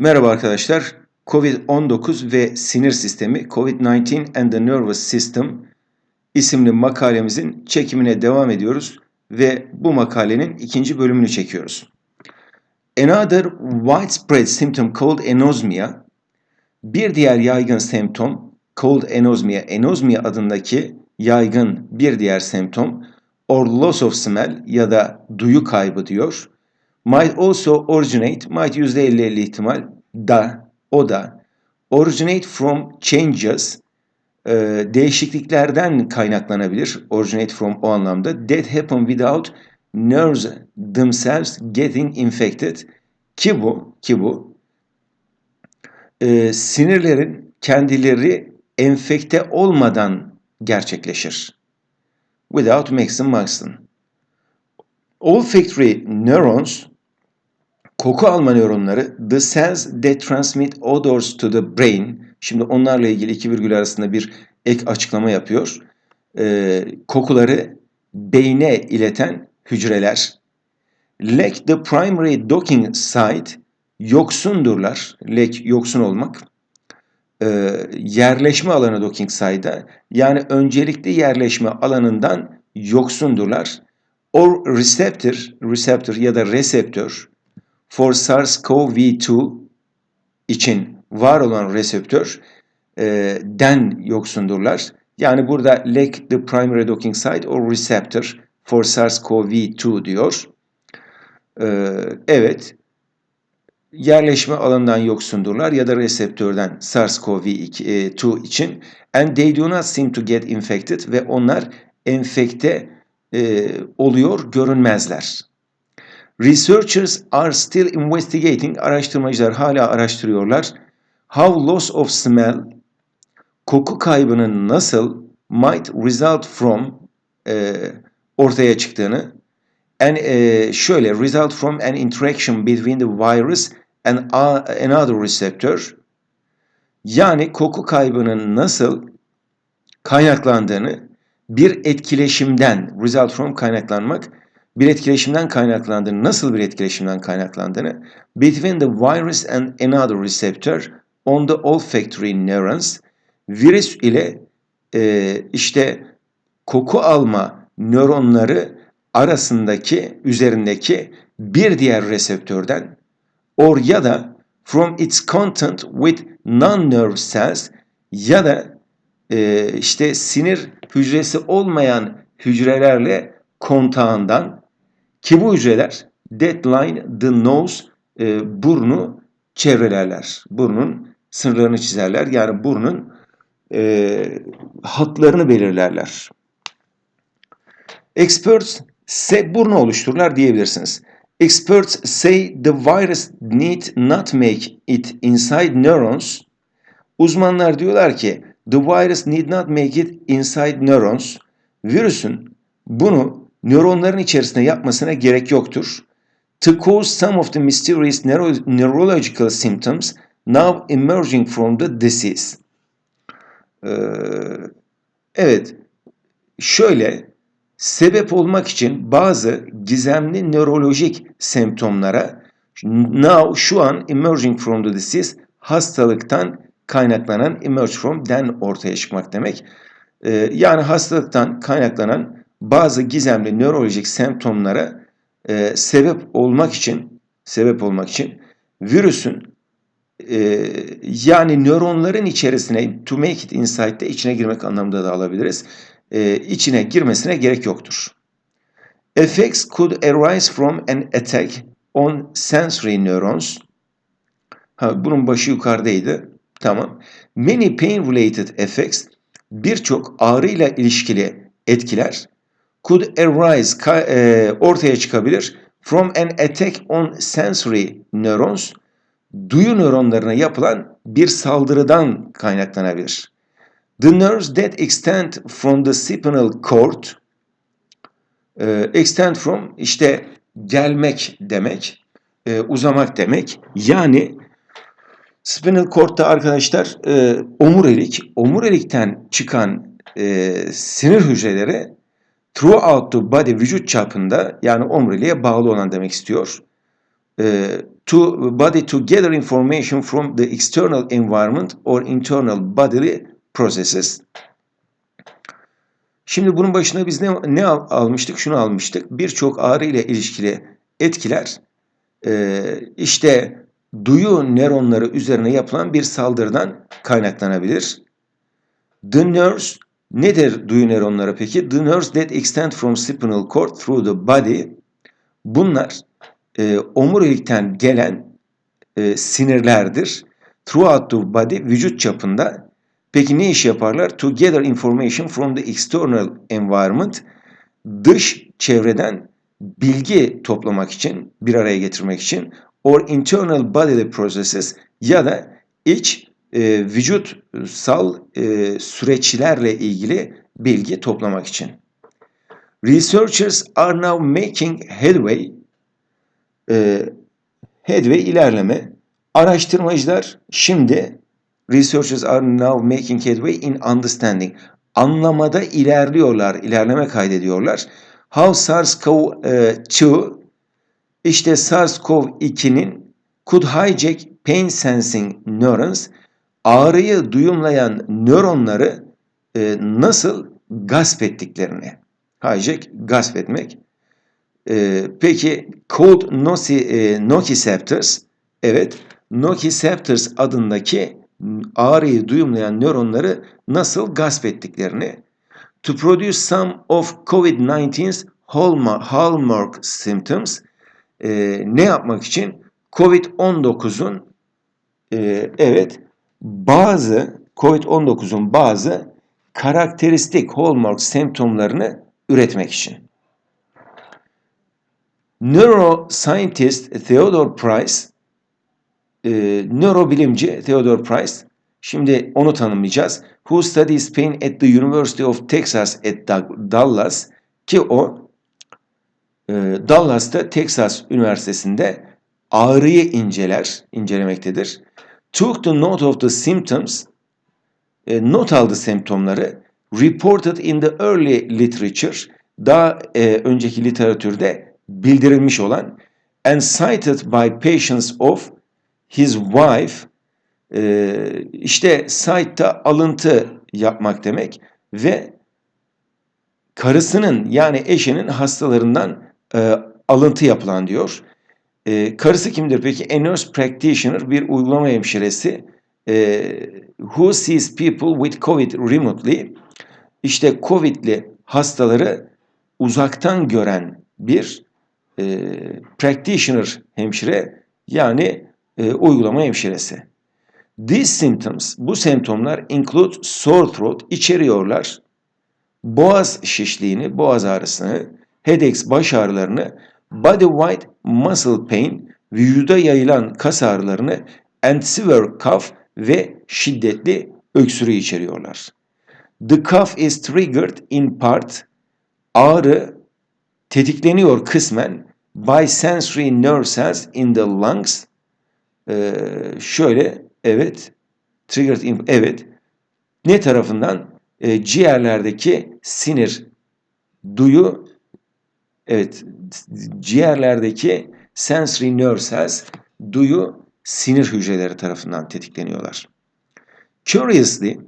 Merhaba arkadaşlar. COVID-19 ve sinir sistemi COVID-19 and the Nervous System isimli makalemizin çekimine devam ediyoruz ve bu makalenin ikinci bölümünü çekiyoruz. Another widespread symptom called anosmia, bir diğer yaygın semptom called anosmia, anosmia adındaki yaygın bir diğer semptom or loss of smell ya da duyu kaybı diyor might also originate, might %50-50 ihtimal da, o da originate from changes, e, değişikliklerden kaynaklanabilir. Originate from o anlamda. That happen without nerves themselves getting infected. Ki bu, ki bu e, sinirlerin kendileri enfekte olmadan gerçekleşir. Without Maxim Maxton. Olfactory neurons koku alma nöronları the cells that transmit odors to the brain. Şimdi onlarla ilgili iki virgül arasında bir ek açıklama yapıyor. Ee, kokuları beyne ileten hücreler. Lack the primary docking site yoksundurlar. Lack yoksun olmak. Ee, yerleşme alanı docking site'a yani öncelikli yerleşme alanından yoksundurlar. Or receptor, receptor ya da reseptör for SARS-CoV-2 için var olan reseptör e, den yoksundurlar. Yani burada lack the primary docking site or receptor for SARS-CoV-2 diyor. E, evet, yerleşme alanından yoksundurlar ya da reseptörden SARS-CoV-2 için and they do not seem to get infected ve onlar enfekte e, oluyor görünmezler. Researchers are still investigating, araştırmacılar hala araştırıyorlar. How loss of smell, koku kaybının nasıl might result from e, ortaya çıktığını and e, şöyle result from an interaction between the virus and another receptor yani koku kaybının nasıl kaynaklandığını bir etkileşimden result from kaynaklanmak bir etkileşimden kaynaklandığını, nasıl bir etkileşimden kaynaklandığını between the virus and another receptor on the olfactory neurons virüs ile e, işte koku alma nöronları arasındaki üzerindeki bir diğer reseptörden or ya da from its content with non-nerve cells ya da e, işte sinir hücresi olmayan hücrelerle kontağından ki bu hücreler deadline the nose e, burnu çevrelerler. Burnun sınırlarını çizerler. Yani burnun e, hatlarını belirlerler. Experts say burnu oluştururlar diyebilirsiniz. Experts say the virus need not make it inside neurons. Uzmanlar diyorlar ki the virus need not make it inside neurons. Virüsün bunu nöronların içerisinde yapmasına gerek yoktur. To cause some of the mysterious neuro neurological symptoms now emerging from the disease. Ee, evet, şöyle sebep olmak için bazı gizemli nörolojik semptomlara now şu an emerging from the disease hastalıktan kaynaklanan emerge from den ortaya çıkmak demek. Ee, yani hastalıktan kaynaklanan bazı gizemli nörolojik semptomlara e, sebep olmak için sebep olmak için virüsün e, yani nöronların içerisine to make it inside'de içine girmek anlamında da alabiliriz. E, içine girmesine gerek yoktur. Effects could arise from an attack on sensory neurons. Ha, bunun başı yukarıdaydı. Tamam. Many pain related effects birçok ağrıyla ilişkili etkiler could arise e, ortaya çıkabilir from an attack on sensory neurons duyu nöronlarına yapılan bir saldırıdan kaynaklanabilir. The nerves that extend from the spinal cord e, extend from işte gelmek demek, e, uzamak demek. Yani spinal cord'da arkadaşlar e, omurilik, omurilikten çıkan e, sinir hücreleri throughout the body vücut çapında yani omuriliğe bağlı olan demek istiyor. e, to body to gather information from the external environment or internal bodily processes. Şimdi bunun başına biz ne, ne al- almıştık? Şunu almıştık. Birçok ağrı ile ilişkili etkiler e, işte duyu nöronları üzerine yapılan bir saldırıdan kaynaklanabilir. The nerves nedir duyu nöronları peki? The nerves that extend from spinal cord through the body. Bunlar e, omurilikten gelen e, sinirlerdir. Throughout the body vücut çapında. Peki ne iş yaparlar? To gather information from the external environment. Dış çevreden bilgi toplamak için, bir araya getirmek için or internal bodily processes ya da iç e, vücutsal e, süreçlerle ilgili bilgi toplamak için. Researchers are now making headway e, headway ilerleme. Araştırmacılar şimdi researchers are now making headway in understanding. Anlamada ilerliyorlar, ilerleme kaydediyorlar. How SARS-CoV-2 işte SARS-CoV-2'nin could hijack pain sensing neurons ağrıyı duyumlayan nöronları e, nasıl gasp ettiklerini. Hijack, gasp etmek. E, peki cold noci, e, nociceptors evet nociceptors adındaki ağrıyı duyumlayan nöronları nasıl gasp ettiklerini to produce some of COVID-19's hallmark, hallmark symptoms e, ne yapmak için COVID-19'un e, evet bazı COVID-19'un bazı karakteristik hallmark semptomlarını üretmek için. Neuroscientist Theodore Price, e, nörobilimci Theodore Price, şimdi onu tanımlayacağız. Who studies pain at the University of Texas at Dallas ki o e, Dallas'ta Texas Üniversitesi'nde ağrıyı inceler, incelemektedir. Took the note of the symptoms, e, not aldı semptomları, reported in the early literature, daha e, önceki literatürde bildirilmiş olan, and cited by patients of his wife, e, işte cite'da alıntı yapmak demek ve karısının yani eşinin hastalarından e, alıntı yapılan diyor. E, karısı kimdir peki? A nurse practitioner, bir uygulama hemşiresi. E, who sees people with COVID remotely. İşte COVID'li hastaları uzaktan gören bir e, practitioner hemşire yani e, uygulama hemşiresi. These symptoms, bu semptomlar include sore throat, içeriyorlar. Boğaz şişliğini, boğaz ağrısını, headaches, baş ağrılarını, body wide muscle pain, vücuda yayılan kas ağrılarını, and severe cough ve şiddetli öksürüğü içeriyorlar. The cough is triggered in part, ağrı tetikleniyor kısmen by sensory nerve cells in the lungs. Ee, şöyle, evet, triggered in, evet, ne tarafından? Ee, ciğerlerdeki sinir, duyu, evet, ciğerlerdeki sensory nerve cells, duyu sinir hücreleri tarafından tetikleniyorlar. Curiously,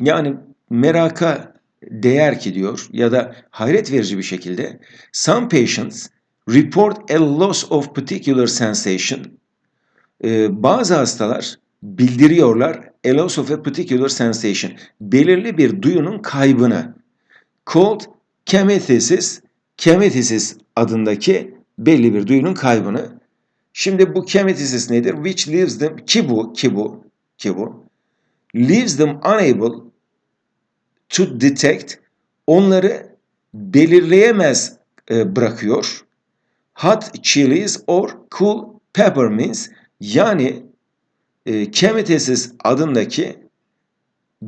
yani meraka değer ki diyor ya da hayret verici bir şekilde some patients report a loss of particular sensation. Ee, bazı hastalar bildiriyorlar a loss of a particular sensation. Belirli bir duyunun kaybını. Called chemethesis, chemethesis adındaki belli bir duyunun kaybını. Şimdi bu chemethesis nedir? Which leaves them, ki bu, ki bu, ki bu, leaves them unable to detect, onları belirleyemez e, bırakıyor. Hot chilies or cool peppermints yani e, chemethesis adındaki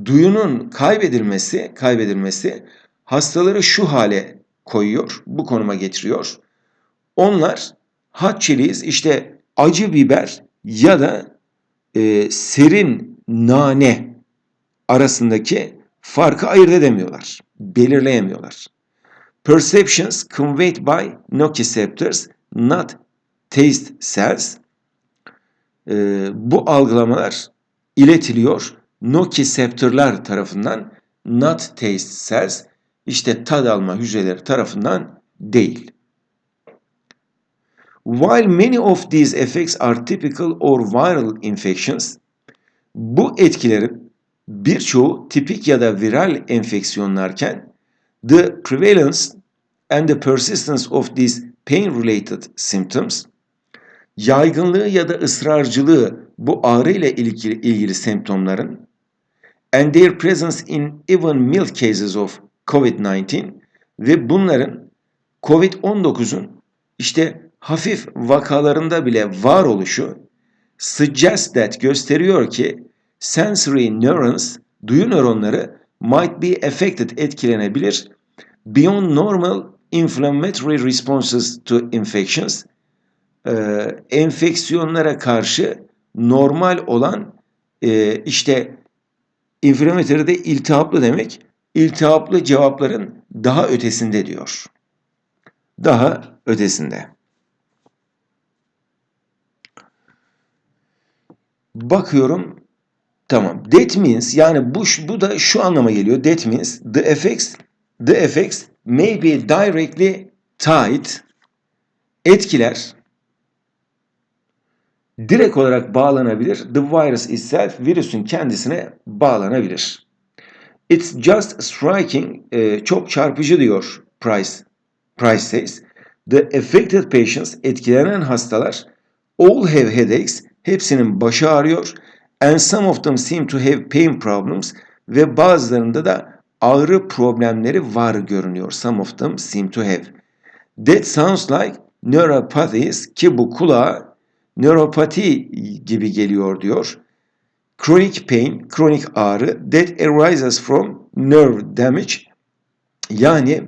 duyunun kaybedilmesi, kaybedilmesi hastaları şu hale koyuyor, bu konuma getiriyor. Onlar hot chilies işte acı biber ya da e, serin nane arasındaki farkı ayırt edemiyorlar, belirleyemiyorlar. Perceptions conveyed by nociceptors not taste cells. E, bu algılamalar iletiliyor nociceptorlar tarafından not taste cells işte tad alma hücreleri tarafından değil. While many of these effects are typical or viral infections, bu etkilerin birçoğu tipik ya da viral enfeksiyonlarken the prevalence and the persistence of these pain-related symptoms, yaygınlığı ya da ısrarcılığı bu ağrı ile ilgili, ilgili semptomların and their presence in even mild cases of COVID-19 ve bunların COVID-19'un işte hafif vakalarında bile var oluşu suggest that gösteriyor ki sensory neurons, duyu nöronları might be affected etkilenebilir. Beyond normal inflammatory responses to infections e, enfeksiyonlara karşı normal olan e, işte inflammatory de iltihaplı demek iltihaplı cevapların daha ötesinde diyor. Daha ötesinde. Bakıyorum tamam. That means yani bu bu da şu anlama geliyor. That means the effects the effects may be directly tied etkiler direkt olarak bağlanabilir. The virus itself virüsün kendisine bağlanabilir. It's just striking, e, çok çarpıcı diyor Price. Price says. The affected patients, etkilenen hastalar, all have headaches, hepsinin başı ağrıyor. And some of them seem to have pain problems ve bazılarında da ağrı problemleri var görünüyor. Some of them seem to have. That sounds like neuropathies ki bu kulağa nöropati gibi geliyor diyor. Chronic pain, kronik ağrı that arises from nerve damage yani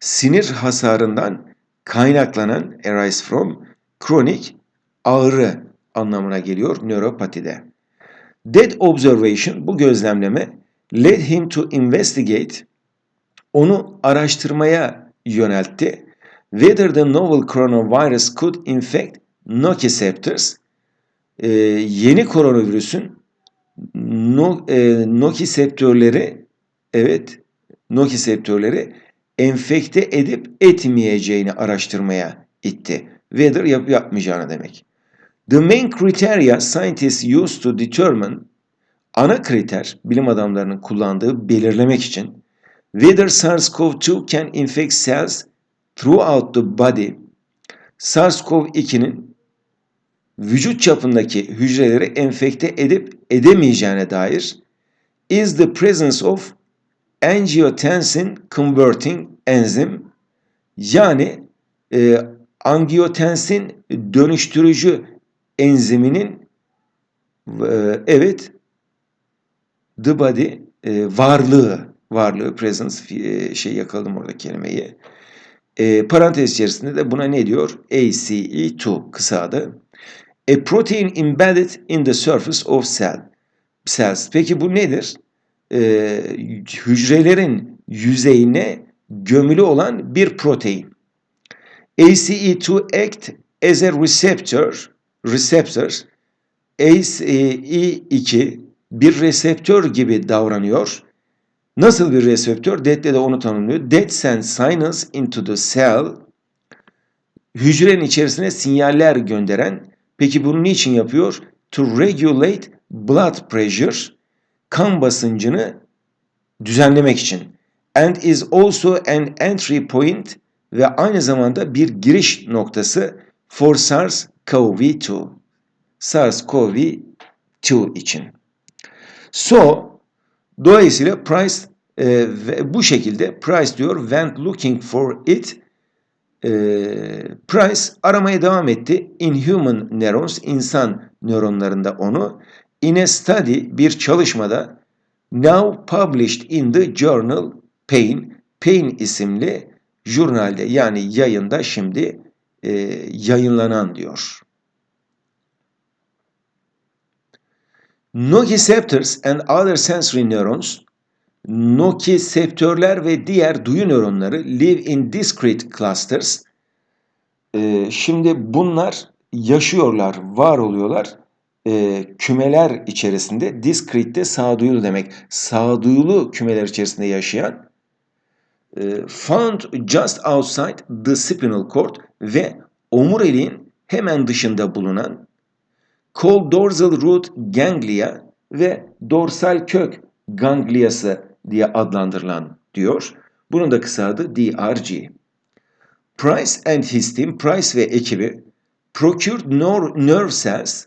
sinir hasarından kaynaklanan arise from kronik ağrı anlamına geliyor nöropatide. That observation bu gözlemleme led him to investigate onu araştırmaya yöneltti. Whether the novel coronavirus could infect nociceptors e, yeni koronavirüsün e, nociceptörleri evet nociceptörleri enfekte edip etmeyeceğini araştırmaya itti. Whether yap yapmayacağını demek. The main criteria scientists use to determine ana kriter bilim adamlarının kullandığı belirlemek için whether SARS-CoV-2 can infect cells throughout the body SARS-CoV-2'nin vücut çapındaki hücreleri enfekte edip edemeyeceğine dair is the presence of angiotensin converting enzim yani e, angiotensin dönüştürücü enziminin e, evet the body e, varlığı varlığı presence e, şey yakaladım orada kelimeyi. E, parantez içerisinde de buna ne diyor? ACE2 kısa adı. A protein embedded in the surface of cell. Cells. Peki bu nedir? Ee, hücrelerin yüzeyine gömülü olan bir protein. ACE2 act as a receptor. Receptor. ACE2 bir reseptör gibi davranıyor. Nasıl bir reseptör? That de onu tanımlıyor. That sends signals into the cell. Hücrenin içerisine sinyaller gönderen Peki bunu niçin yapıyor? To regulate blood pressure, kan basıncını düzenlemek için. And is also an entry point ve aynı zamanda bir giriş noktası for SARS-CoV-2. SARS-CoV-2 için. So, dolayısıyla Price e, bu şekilde Price diyor went looking for it e, Price aramaya devam etti. In human neurons, insan nöronlarında onu. In a study, bir çalışmada now published in the journal Pain, Pain isimli jurnalde yani yayında şimdi e, yayınlanan diyor. Nociceptors and other sensory neurons Nociceptörler ve diğer duyu nöronları live in discrete clusters. Ee, şimdi bunlar yaşıyorlar, var oluyorlar e, kümeler içerisinde. Discrete'de sağduyulu demek. Sağduyulu kümeler içerisinde yaşayan e, found just outside the spinal cord ve omuriliğin hemen dışında bulunan called dorsal root ganglia ve dorsal kök gangliası diye adlandırılan diyor. Bunun da kısa adı DRG. Price and his team, Price ve ekibi procured nerve cells,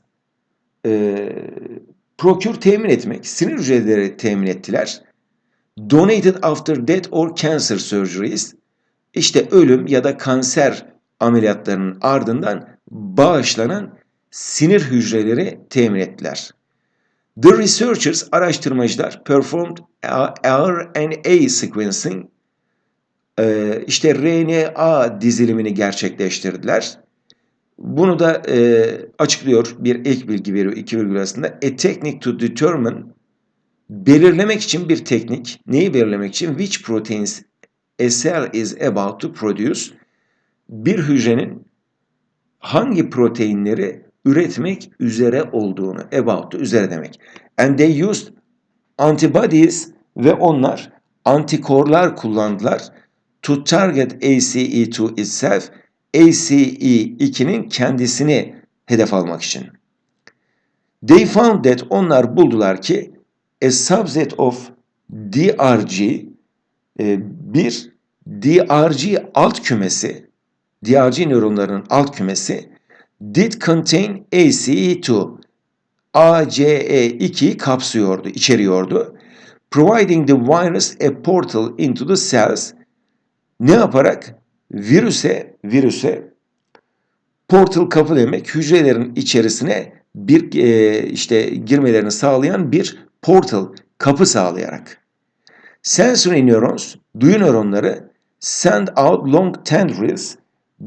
e, procure temin etmek, sinir hücreleri temin ettiler. Donated after death or cancer surgeries, işte ölüm ya da kanser ameliyatlarının ardından bağışlanan sinir hücreleri temin ettiler. The researchers, araştırmacılar performed RNA sequencing, e, işte RNA dizilimini gerçekleştirdiler. Bunu da e, açıklıyor, bir ek bilgi veriyor iki virgül arasında. A technique to determine, belirlemek için bir teknik. Neyi belirlemek için? Which proteins a cell is about to produce. Bir hücrenin hangi proteinleri üretmek üzere olduğunu, about üzere demek. And they used antibodies ve onlar antikorlar kullandılar to target ACE2 itself, ACE2'nin kendisini hedef almak için. They found that onlar buldular ki a subset of DRG e, bir DRG alt kümesi, DRG nöronlarının alt kümesi did contain ACE2 ACE2'yi kapsıyordu, içeriyordu. Providing the virus a portal into the cells ne yaparak virüse virüse portal kapı demek hücrelerin içerisine bir e, işte girmelerini sağlayan bir portal kapı sağlayarak. Sensory neurons, duyu nöronları send out long tendrils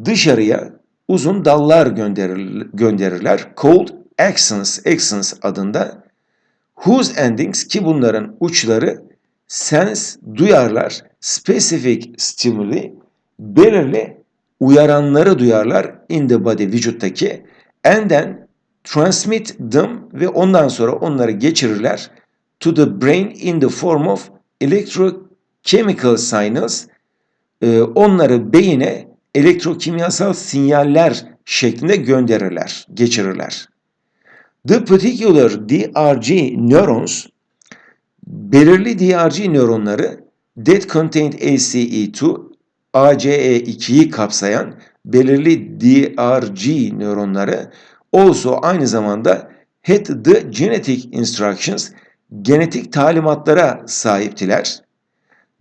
dışarıya uzun dallar gönderir, gönderirler. Called axons, axons adında. Whose endings ki bunların uçları sense duyarlar, specific stimuli belirli uyaranları duyarlar in the body vücuttaki and then transmit them ve ondan sonra onları geçirirler to the brain in the form of electrochemical signals ee, onları beyine elektrokimyasal sinyaller şeklinde gönderirler, geçirirler. The particular DRG neurons belirli DRG nöronları that contained ACE2 ACE2'yi kapsayan belirli DRG nöronları also aynı zamanda had the genetic instructions genetik talimatlara sahiptiler.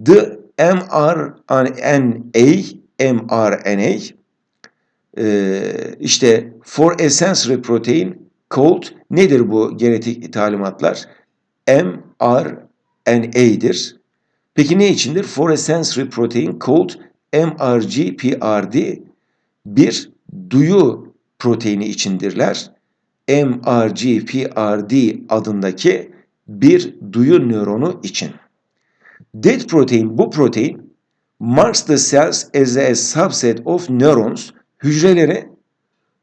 The mRNA mRNA e, işte for a sensory protein called nedir bu genetik talimatlar? mRNA'dir. Peki ne içindir? For a sensory protein called MRGPRD bir duyu proteini içindirler. MRGPRD adındaki bir duyu nöronu için. That protein, bu protein marks the cells as a subset of neurons, hücreleri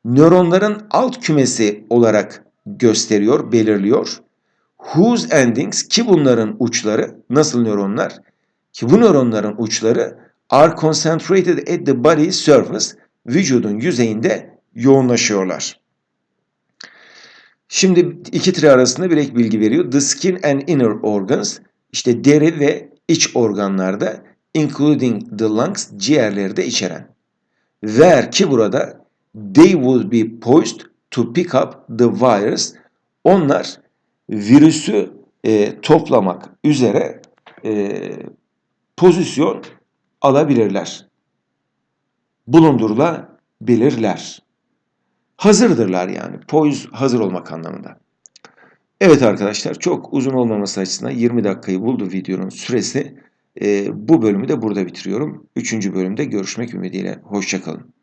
nöronların alt kümesi olarak gösteriyor, belirliyor. Whose endings ki bunların uçları nasıl nöronlar? Ki bu nöronların uçları are concentrated at the body surface vücudun yüzeyinde yoğunlaşıyorlar. Şimdi iki tire arasında bir ek bilgi veriyor. The skin and inner organs işte deri ve iç organlarda including the lungs ciğerleri de içeren. Where ki burada they will be poised to pick up the virus. Onlar virüsü e, toplamak üzere e, pozisyon alabilirler. Bulundurulabilirler. Hazırdırlar yani. Poise hazır olmak anlamında. Evet arkadaşlar çok uzun olmaması açısından 20 dakikayı buldu videonun süresi. E, bu bölümü de burada bitiriyorum. Üçüncü bölümde görüşmek ümidiyle. Hoşçakalın.